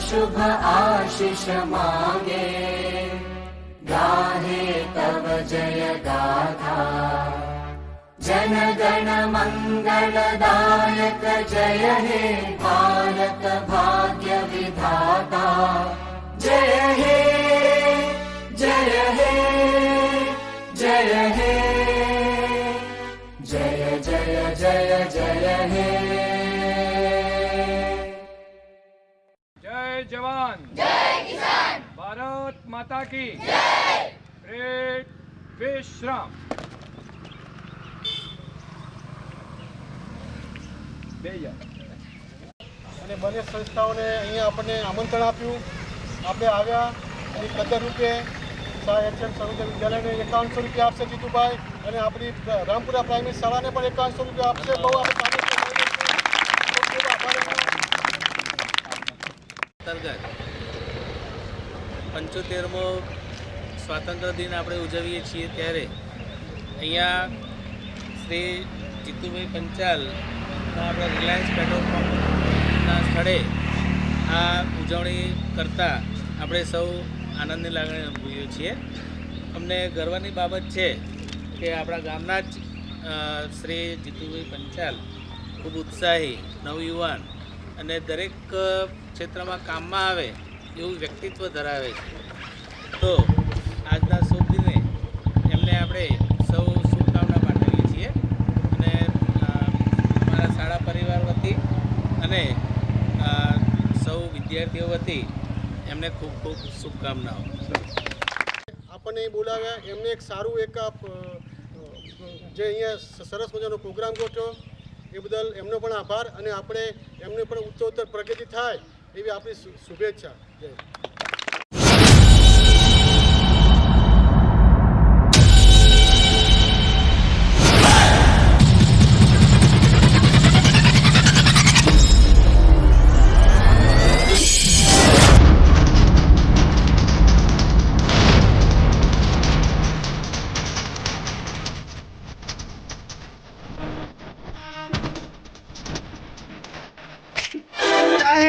शुभ आशिष मागे। गाहे तव जय गाथा। जन गण मङ्गलदायक जय हे भारत भाग्य विधाता। जय हे जय हे जय हे। जय जय जय जय हे જય જવાન. જય કિસાન. ભારત માતા કી. જય. ગ્રેટ વિશ્રામ. બે અને બને સંસ્થાઓને અહીંયા આપણને આમંત્રણ આપ્યું. આપણે આવ્યા અને પંદર રૂપે શાહ એચએમ સર્વોદય વિદ્યાલયને એકાવનસો રૂપિયા આપશે જીતુભાઈ અને આપણી રામપુરા પ્રાઇમરી શાળાને પણ એકાવનસો રૂપિયા આપશે. બહુ આપણે અંતર્ગત પંચોતેરમો સ્વાતંત્ર્ય દિન આપણે ઉજવીએ છીએ ત્યારે અહીંયા શ્રી જીતુભાઈ પંચાલ આપણે રિલાયન્સ પેટ્રોલ પંપના સ્થળે આ ઉજવણી કરતા આપણે સૌ આનંદની લાગણી અનુભવીએ છીએ. અમને ગર્વની બાબત છે કે આપણા ગામના જ શ્રી જીતુભાઈ પંચાલ ખૂબ ઉત્સાહી નવયુવાન અને દરેક ક્ષેત્રમાં કામમાં આવે એવું વ્યક્તિત્વ ધરાવે છે. તો આજના શુભ દિને એમને આપણે સૌ શુભકામના પાઠવીએ છીએ. અને મારા શાળા પરિવાર વતી અને સૌ વિદ્યાર્થીઓ વતી એમને ખૂબ ખૂબ શુભકામનાઓ. આપણને બોલાવ્યા, એમને એક સારું એક જે અહીંયા સરસ મજાનો પ્રોગ્રામ ગોઠવ્યો. એ બદલ એમનો પણ આભાર અને આપણે એમને પણ ઉત્તરોત્તર પ્રગતિ થાય એવી આપણી શુભેચ્છા. જય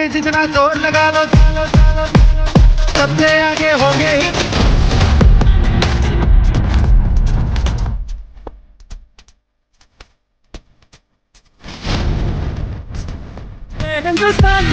जितना ज़ोर लगा लो सबसे आगे होंगे ही। हिंदुस्तान